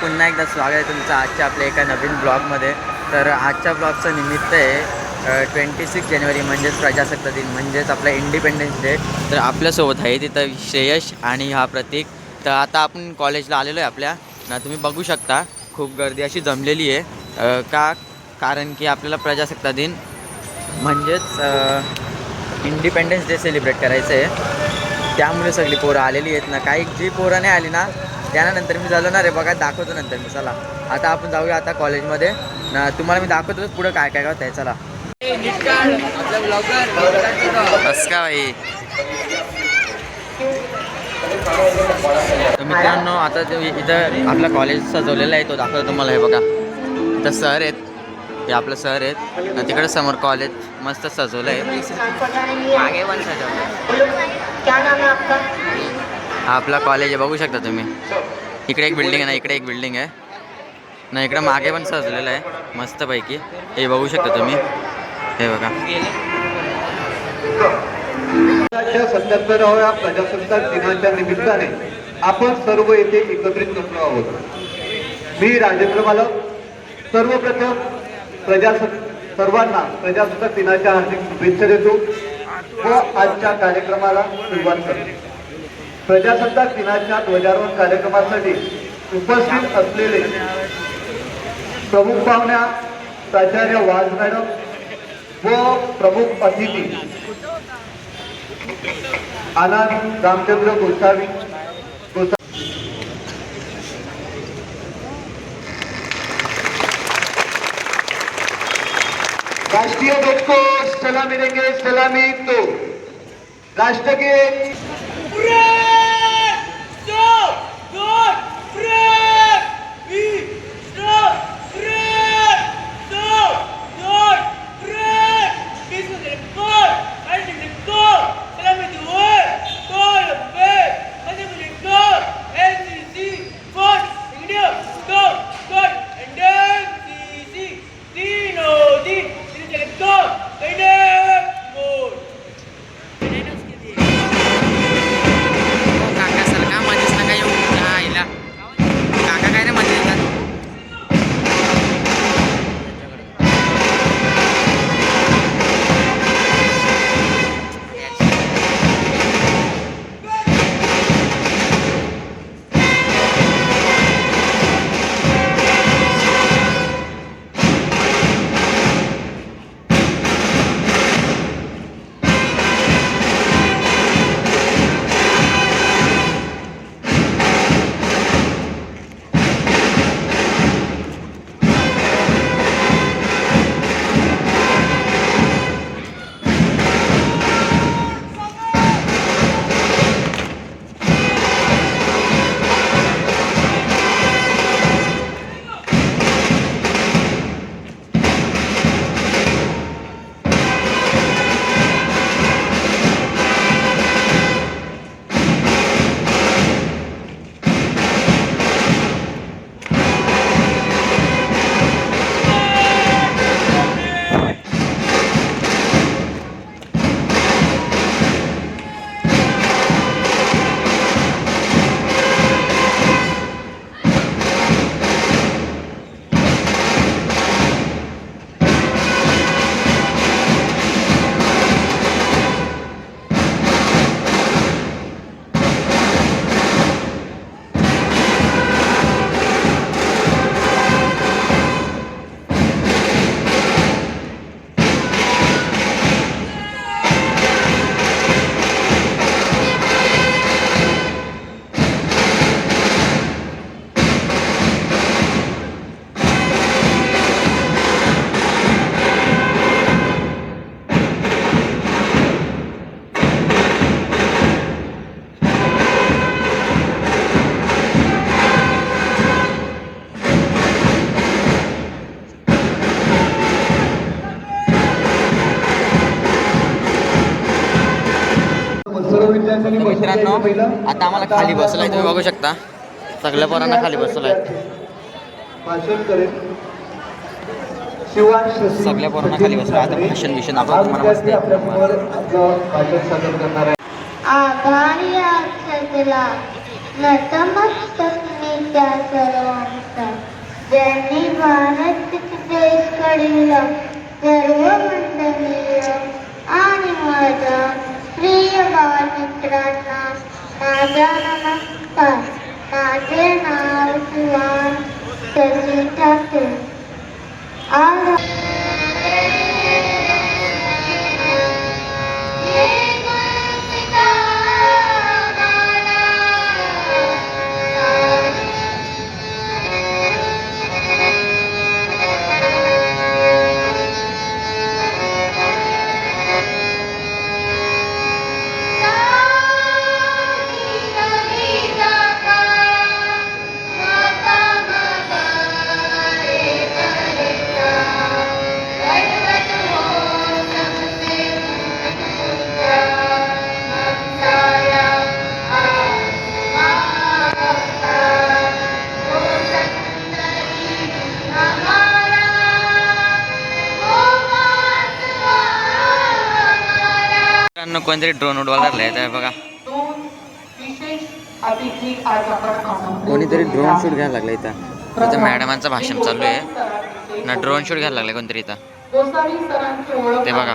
पुन्हा एकदा स्वागत आहे तुमचं आजच्या आपल्या एका नवीन ब्लॉगमध्ये. तर आजच्या ब्लॉगचं निमित्त आहे ट्वेंटी सिक्स जानेवारी म्हणजेच प्रजासत्ताक दिन म्हणजेच आपला इंडिपेंडन्स डे तर आपल्यासोबत आहे तिथं श्रेयश आणि हा प्रतीक. तर आता आपण कॉलेजला आलेलो आहे आपल्या. ना तुम्ही बघू शकता खूप गर्दी अशी जमलेली आहे. का? कारण की आपल्याला प्रजासत्ताक दिन म्हणजेच इंडिपेंडन्स डे सेलिब्रेट करायचं आहे त्यामुळे सगळी पोरं आलेली आहेत ना. काही जी पोरं नाही आली ना त्यानंतर मी झालो ना रे बघा दाखवतो नंतर मी. चला. आता आपण जाऊया आता कॉलेजमध्ये ना तुम्हाला मी दाखवतोच पुढं काय काय होत आहे चला. बस का भाई. तर मित्रांनो आता इथं आपला कॉलेज सजवलेला आहे तो दाखवतो तुम्हाला. हे बघा. तर सर आहेत. हे आपलं सर आहेत. तिकडे समोर कॉलेज मस्त सजवलं आहे मागे पण सजवलं आपला कॉलेज आहे. बघू शकता तुम्ही. इकडे एक बिल्डिंग आहे ना इकडे एक बिल्डिंग आहे. ना इकडे मागे पण सजलेलं आहे. मस्तपैकी. हे बघू शकता तुम्ही. हे बघा. सत्याहत्तराव्या प्रजासत्ताक दिनाच्या निमित्ताने आपण सर्व येथे एकत्रित जमलो आहोत. मी राजेंद्र मालक सर्वप्रथम प्रजासत् सर्वांना प्रजासत्ताक दिनाच्या हार्दिक शुभेच्छा देतो व आजच्या कार्यक्रमाला सुरुवात करतो. प्रजासत्ताक दिनाच्या ध्वजारोहण कार्यक्रमासाठी उपस्थित असलेले प्रमुख पाहुण्या प्राचार्य वाज मॅडम व प्रमुख अतिथी आनंद रामचंद्र गोसावी राष्ट्रीय ध्वज को सलामी देंगे सलामी तो राष्ट्रगीत काका मित्रांनो. आता आम्हाला खाली बसलाय तुम्ही बघू शकता. सगळ्या पोरांना खाली भाषण शशी सगळ्या पोरांना खाली बसवलं. आता. भाषण बिषण आपण हा तुम्हाला भाषण आभारी नतमस्तक मी त्या सर्वांचा ज्यांनी भारत देश घडविला सर्व मंडळीय आणि माझ्या प्रिय बालमित्रांना माझा नमस्कार माझे नाव सुहान सचिन ठाकरे आज कोणतरी ड्रोन उडवायला लागलाय तर बघा कोणीतरी ड्रोन. शूट घ्यायला लागलं इथं इथं मॅडमांचं भाषण चालू आहे ना ड्रोन शूट घ्यायला लागलाय कोणतरी इथं ते बघा.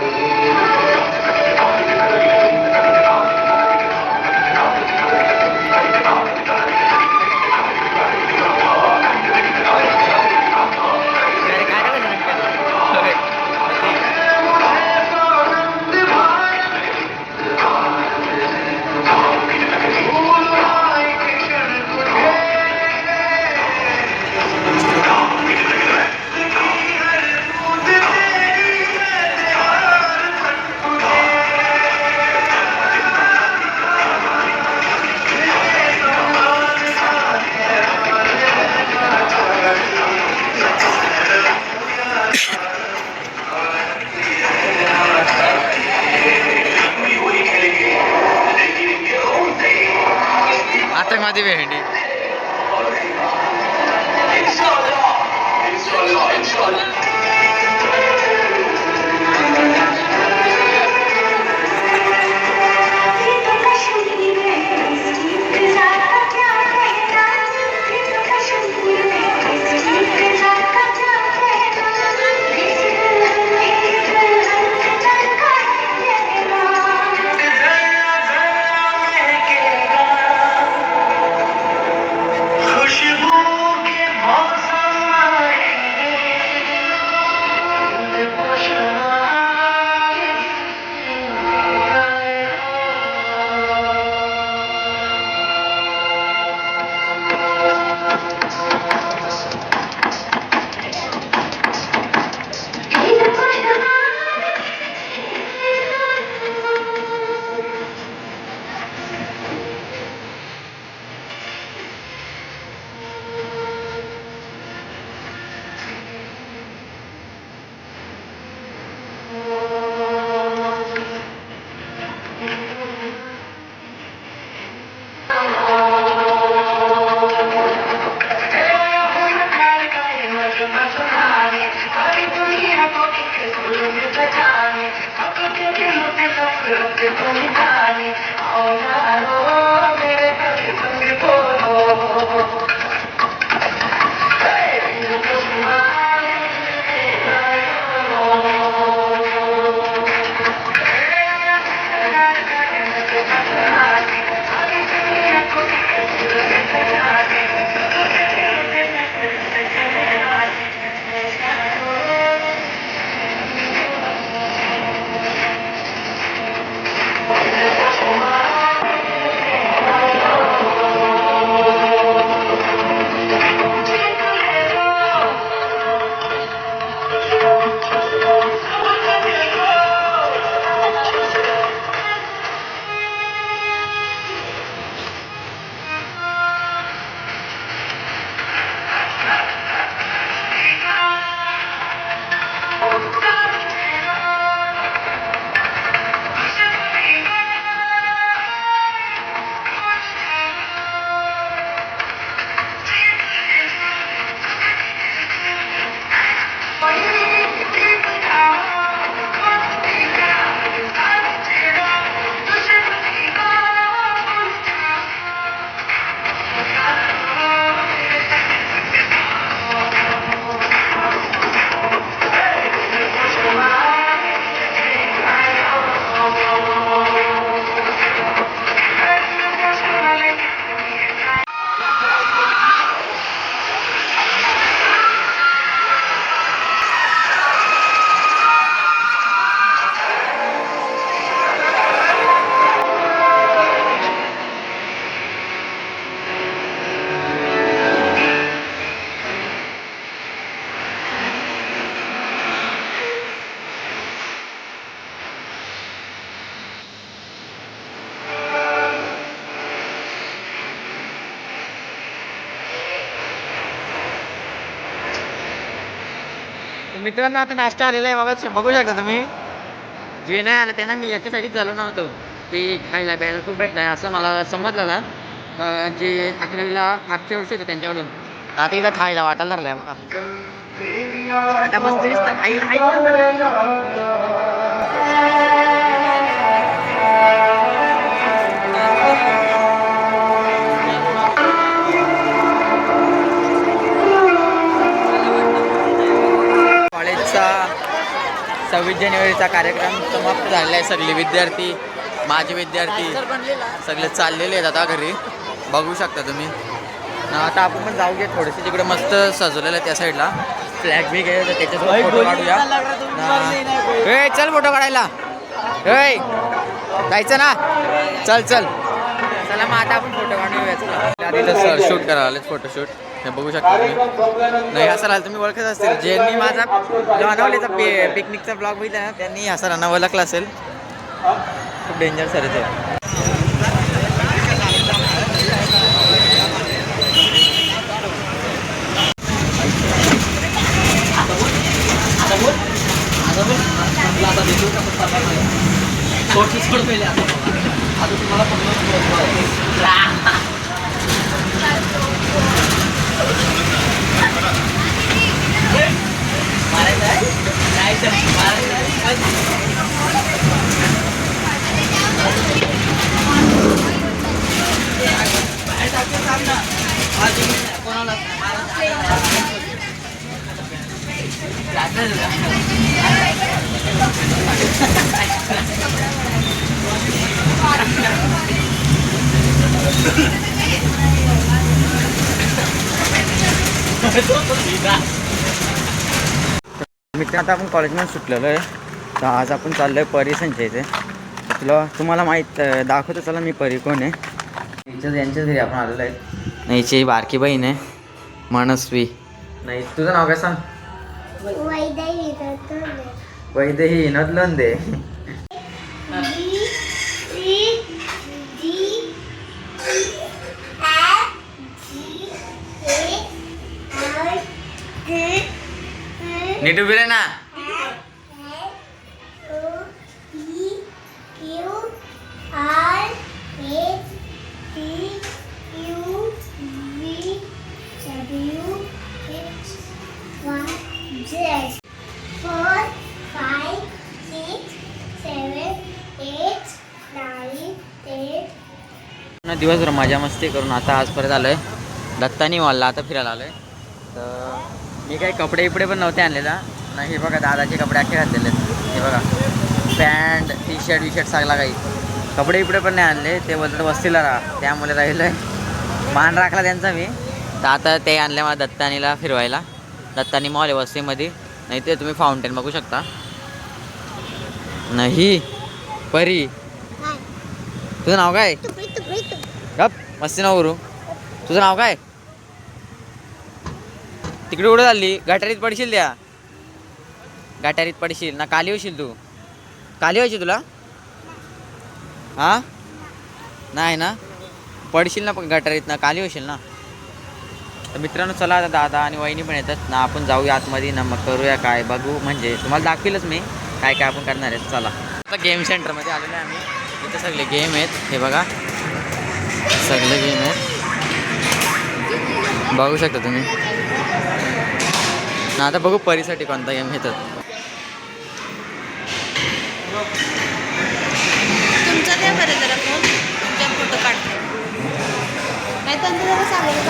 मित्रांनो आता नाश्ता आलेला आहे बघा बघू शकता तुम्ही. जे नाही आलं त्यांना मी याच्यासाठीच झालो नव्हतो. की खायला प्यायला खूप भेट नाही असं मला समजलं ना. जे अकरावीला मागच्या वर्षी होते त्यांच्याकडून. आता इथं खायला वाटायला लागलं आहे बघा सव्वीस जानेवारीचा कार्यक्रम समाप्त झालेला आहे. सगळे विद्यार्थी माझे विद्यार्थी सगळे चाललेले आहेत आता घरी. बघू शकता तुम्ही. आता आपण पण जाऊया थोडेसे तिकडे मस्त सजवलेलं आहे त्या साईडला. फ्लॅग बी घे तर त्याच्यासोबत फोटो काढूया. चल फोटो काढायला. ए जायचं ना? चल चल. चला मग आता आपण फोटो काढूया. शूट करावं लागेल फोटोशूट हे बघू शकता तुम्ही. नाही असं राहिलं तुम्ही ओळखत असतील. ज्यांनी माझा लोणावळ्याचा पे पिकनिकचा ब्लॉग बघितला ना त्यांनी असा राणा ओळखला असेल. खूप डेंजर सर ते. मित्र आता आपण कॉलेजमध्ये सुटलेलो आहे. तर आज आपण चाललो आहे परी संजय इथे. तुला तुम्हाला माहीत दाखवतो चला मी परी कोण आहे. यांच्याच यांच्याच घरी आपण आलेलो आहे. नाही हिची बारकी बहीण आहे मनस्वी. नाही तुझं नाव काय सांग? ವೈದೇಹಿ ಇನ್ನೊಂದೇ ನೀಟು ಬಿರೇನಾ दिवसभर मजा मस्ती करून आता आज परत आलोय. दत्तानी मॉलला आता फिरायला आलोय. तर मी काही कपडे बिपडे पण नव्हते आणलेला. नाही हे बघा दादाचे कपडे अख्खे घातलेले हे बघा pant T shirt V shirt सगळा काही. कपडे बिपडे पण नाही आणले. ते बोलतात वस्तीला राहा. त्यामुळे राहिलं आहे मान राखला त्यांचा मी. तर आता ते आणले मला दत्तानीला फिरवायला. दत्तानी मॉल आहे वस्तीमध्ये. नाही ते तुम्ही फाउंटेन बघू शकता. नाही परी. तुझं नाव काय तुकडी तुकडी तुकडी गप मस्ती नाव करू. तुझं नाव काय? तिकडे उडत चालली? गटारीत पडशील त्या. गटारीत पडशील. ना काली होशील तू. काली व्हायची तुला? हा? नाही ना? पडशील ना पण गटारीत ना काली होशील ना? तर मित्रांनो चला आता दादा आणि वहिनी पण येतात. ना आपण जाऊया आतमध्ये. ना मग करूया काय? बघू. म्हणजे तुम्हाला दाखवीलच मी काय काय आपण करणार आहे. चला. आता गेम सेंटरमध्ये आलेलो आहे आम्ही. इथे सगळे गेम आहेत. हे बघा. सगळे गेम आहेत. बघू शकता तुम्ही. ना आता बघू परीसाठी कोणता गेम घेतात. तुमचा काय बरं जरा फोन तुमच्या फोटो काढते. नाही त्यांचं जरा सांगायला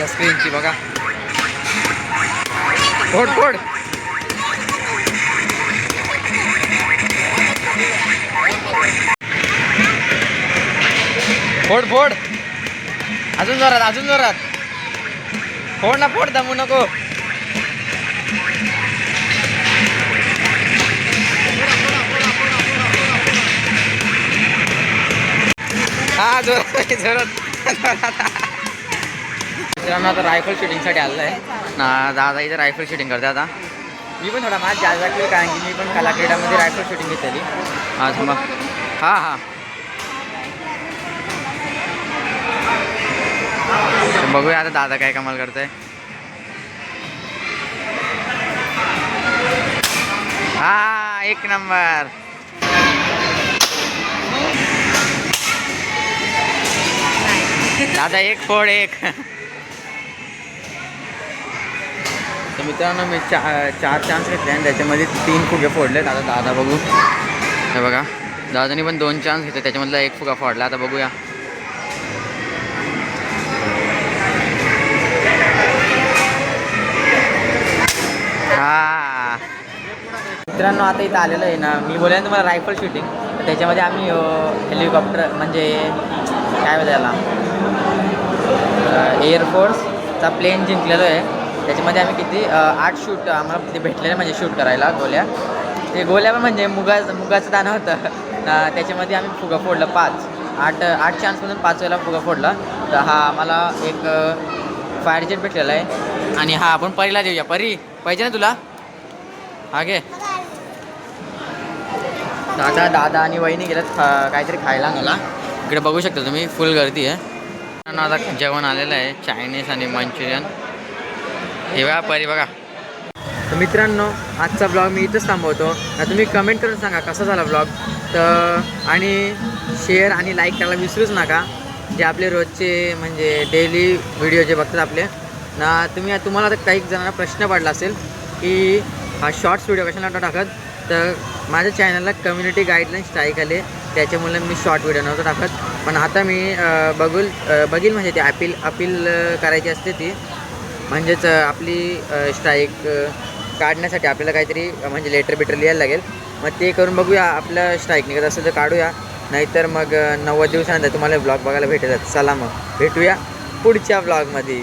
या स्क्रीनची बघा. फोड फोड. फोड फोड. अजून जोरात अजून जोरात. फोड ना फोड दमू नको. हा जोरात जोरात. मित्रांनो आता रायफल शूटिंगसाठी आलेलं आहे. ना दादा इथे रायफल शूटिंग करते आता. मी पण थोडा माझ्या जागा केली कारण की मी पण कला क्रीडामध्ये रायफल शूटिंग घेतलेली. हा मग हां हां. बघूया आता दादा काय कमाल करतोय. हा एक नंबर. दादा एक फोड एक. तर मित्रांनो मी चा चार चान्स घेतले आणि त्याच्यामध्ये तीन फुगे फोडलेत. आता दादा बघू. हे बघा. दादानी पण दोन चान्स घेतले. त्याच्यामधला एक फुगा फोडला. आता बघूया. हा. मित्रांनो आता इथं आलेलं आहे ना. मी बोलेन तुम्हाला रायफल शूटिंग त्याच्यामध्ये आम्ही हेलिकॉप्टर म्हणजे काय बोलायला त्याला एअरफोर्सचा प्लेन जिंकलेलो आहे. त्याच्यामध्ये आम्ही किती आठ शूट आम्हाला ते भेटलेले म्हणजे शूट करायला गोल्या. ते गोल्या पण म्हणजे मुगा मुगाचं दाणं होतं. त्याच्यामध्ये आम्ही फुगा फोडलं पाच. आठ आठ चान्समधून पाच वेळेला फुगा फोडला. तर हा आम्हाला एक फायर जेट भेटलेला आहे. आणि हा आपण परीला देऊया. परी पाहिजे ना तुला? हा घे. दादा दादा आणि वहिनी गेल्यात खा- काहीतरी खायला मला इकडे बघू शकता तुम्ही फुल गर्दी आहे. आता जेवण आलेलं आहे. चायनीज आणि मंचुरियन हे बघा परी बघा. तर मित्रांनो आजचा ब्लॉग मी इथंच थांबवतो. तुम्ही कमेंट करून सांगा कसा झाला ब्लॉग तर आणि शेअर आणि लाईक करायला विसरूच नका. जे आपले रोजचे म्हणजे डेली व्हिडिओ जे बघतात आपले ना तुम्ही तुम्हाला आता काही जणांना प्रश्न पडला असेल की हा शॉर्ट्स व्हिडिओ कशाला नव्हता टाकत? तर माझ्या चॅनलला कम्युनिटी गाईडलाईन स्ट्राईक आले. त्याच्यामुळे मी शॉर्ट व्हिडिओ नव्हतं टाकत. पण आता मी बघूल बघील म्हणजे ते अपील अपील करायची असते ती. म्हणजेच आपली स्ट्राईक काढण्यासाठी आपल्याला काहीतरी म्हणजे लेटर बिटर लिहायला लागेल. मग ते करून बघूया आपलं स्ट्राईक निघत असेल तर काढूया. नाहीतर मग नव्वद दिवसानंतर तुम्हाला ब्लॉग बघायला भेटेल चला मग भेटूया पुढच्या ब्लॉगमध्ये